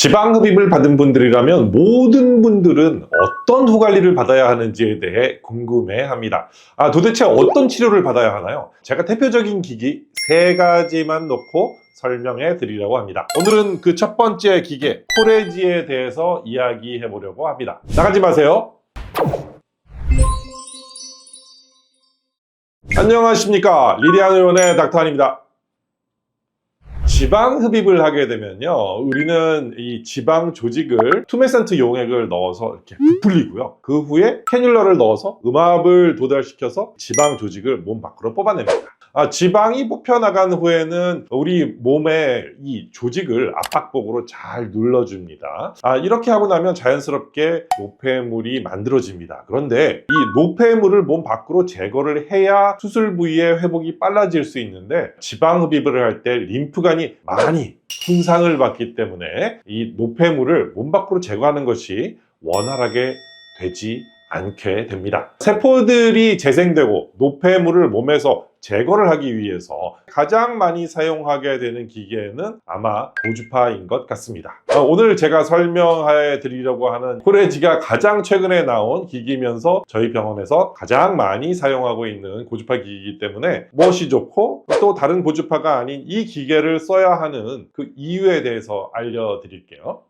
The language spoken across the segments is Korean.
지방 흡입을 받은 분들이라면 모든 분들은 어떤 후관리를 받아야 하는지에 대해 궁금해 합니다. 아, 도대체 어떤 치료를 받아야 하나요? 제가 대표적인 기기 세 가지만 놓고 설명해 드리려고 합니다. 오늘은 그 첫 번째 기계, 코레지에 대해서 이야기해 보려고 합니다. 나가지 마세요. 안녕하십니까. 리디안 의원의 닥터한입니다. 지방 흡입을 하게 되면요. 우리는 이 지방 조직을 투메센트 용액을 넣어서 이렇게 부풀리고요. 그 후에 캐뉼러를 넣어서 음압을 도달시켜서 지방 조직을 몸 밖으로 뽑아냅니다. 아, 지방이 뽑혀 나간 후에는 우리 몸의 이 조직을 압박복으로 잘 눌러줍니다. 아, 이렇게 하고 나면 자연스럽게 노폐물이 만들어집니다. 그런데 이 노폐물을 몸 밖으로 제거를 해야 수술 부위의 회복이 빨라질 수 있는데 지방 흡입을 할 때 림프관이 많이 손상을 받기 때문에 이 노폐물을 몸 밖으로 제거하는 것이 원활하게 되지 않게 됩니다. 세포들이 재생되고 노폐물을 몸에서 제거를 하기 위해서 가장 많이 사용하게 되는 기계는 아마 고주파인 것 같습니다. 어, 오늘 제가 설명해 드리려고 하는 코레지가 가장 최근에 나온 기기면서 저희 병원에서 가장 많이 사용하고 있는 고주파 기기이기 때문에 무엇이 좋고 또 다른 고주파가 아닌 이 기계를 써야 하는 그 이유에 대해서 알려드릴게요.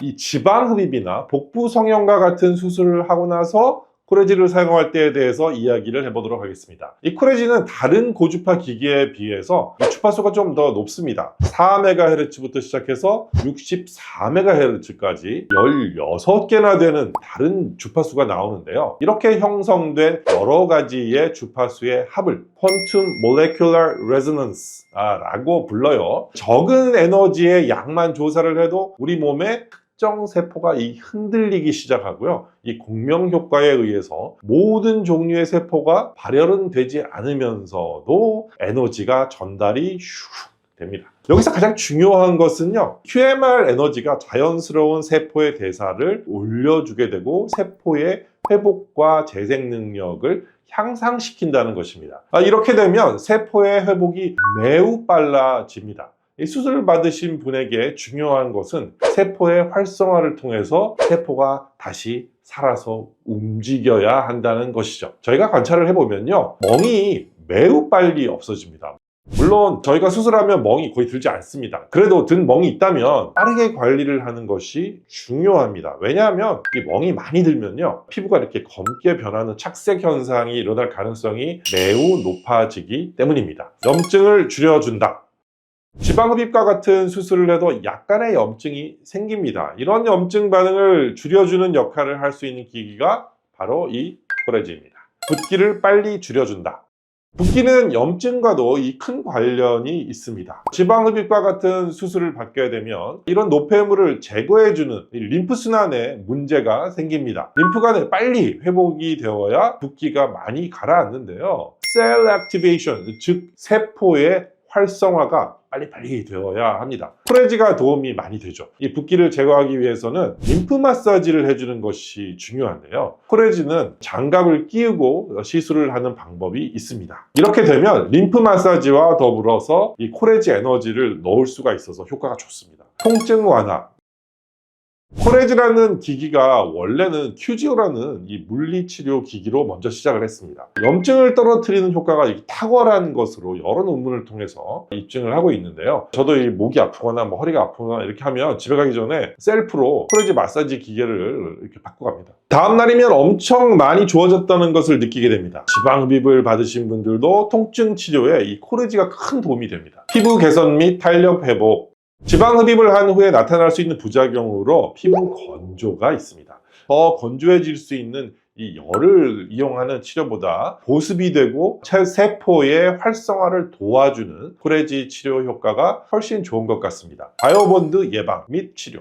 이 지방 흡입이나 복부 성형과 같은 수술을 하고 나서 코레지를 사용할 때에 대해서 이야기를 해보도록 하겠습니다. 이 코레지는 다른 고주파 기기에 비해서 이 주파수가 좀 더 높습니다. 4MHz부터 시작해서 64MHz까지 16개나 되는 다른 주파수가 나오는데요. 이렇게 형성된 여러 가지의 주파수의 합을 Quantum Molecular Resonance 라고 불러요. 적은 에너지의 양만 조사를 해도 우리 몸에 특정 세포가 이 흔들리기 시작하고요. 이 공명 효과에 의해서 모든 종류의 세포가 발열은 되지 않으면서도 에너지가 전달이 슉 됩니다. 여기서 가장 중요한 것은요. QMR 에너지가 자연스러운 세포의 대사를 올려주게 되고 세포의 회복과 재생 능력을 향상시킨다는 것입니다. 아, 이렇게 되면 세포의 회복이 매우 빨라집니다. 이 수술을 받으신 분에게 중요한 것은 세포의 활성화를 통해서 세포가 다시 살아서 움직여야 한다는 것이죠. 저희가 관찰을 해보면요. 멍이 매우 빨리 없어집니다. 물론 저희가 수술하면 멍이 거의 들지 않습니다. 그래도 든 멍이 있다면 빠르게 관리를 하는 것이 중요합니다. 왜냐하면 이 멍이 많이 들면요. 피부가 이렇게 검게 변하는 착색 현상이 일어날 가능성이 매우 높아지기 때문입니다. 염증을 줄여준다. 지방흡입과 같은 수술을 해도 약간의 염증이 생깁니다. 이런 염증 반응을 줄여주는 역할을 할 수 있는 기기가 바로 이 코레지입니다. 붓기를 빨리 줄여준다. 붓기는 염증과도 이 큰 관련이 있습니다. 지방흡입과 같은 수술을 받게 되면 이런 노폐물을 제거해주는 이 림프순환에 문제가 생깁니다. 림프관에 빨리 회복이 되어야 붓기가 많이 가라앉는데요. 셀 액티베이션, 즉 세포의 활성화가 빨리빨리 되어야 합니다. 프레지가 도움이 많이 되죠. 이 붓기를 제거하기 위해서는 림프 마사지를 해주는 것이 중요한데요. 코레지는 장갑을 끼우고 시술을 하는 방법이 있습니다. 이렇게 되면 림프 마사지와 더불어서 이 코레지 에너지를 넣을 수가 있어서 효과가 좋습니다. 통증 완화, 코레지라는 기기가 원래는 큐지오라는 이 물리치료 기기로 먼저 시작을 했습니다. 염증을 떨어뜨리는 효과가 탁월한 것으로 여러 논문을 통해서 입증을 하고 있는데요. 저도 이 목이 아프거나 뭐 허리가 아프거나 이렇게 하면 집에 가기 전에 셀프로 코레지 마사지 기계를 이렇게 받고 갑니다. 다음 날이면 엄청 많이 좋아졌다는 것을 느끼게 됩니다. 지방흡입을 받으신 분들도 통증 치료에 이 코레지가 큰 도움이 됩니다. 피부 개선 및 탄력 회복, 지방 흡입을 한 후에 나타날 수 있는 부작용으로 피부 건조가 있습니다. 더 건조해질 수 있는 이 열을 이용하는 치료보다 보습이 되고 세포의 활성화를 도와주는 코레지 치료 효과가 훨씬 좋은 것 같습니다. 바이오본드 예방 및 치료.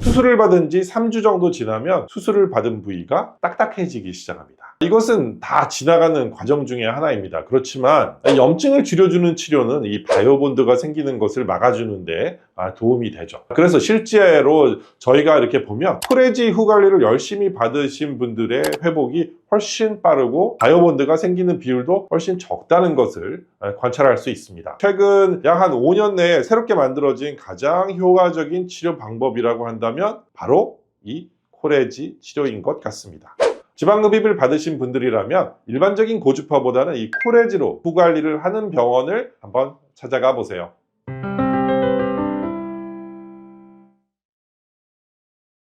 수술을 받은 지 3주 정도 지나면 수술을 받은 부위가 딱딱해지기 시작합니다. 이것은 다 지나가는 과정 중에 하나입니다. 그렇지만 염증을 줄여주는 치료는 이 바이오본드가 생기는 것을 막아주는데 아, 도움이 되죠. 그래서 실제로 저희가 이렇게 보면 프레지 후 관리를 열심히 받으신 분들의 회복이 훨씬 빠르고 다이아몬드가 생기는 비율도 훨씬 적다는 것을 관찰할 수 있습니다. 최근 약 한 5년 내에 새롭게 만들어진 가장 효과적인 치료 방법이라고 한다 면 바로 이 코레지 치료인 것 같습니다. 지방흡입을 받으신 분들이라면 일반적인 고주파보다는 이 코레지로 후 관리를 하는 병원을 한번 찾아가 보세요.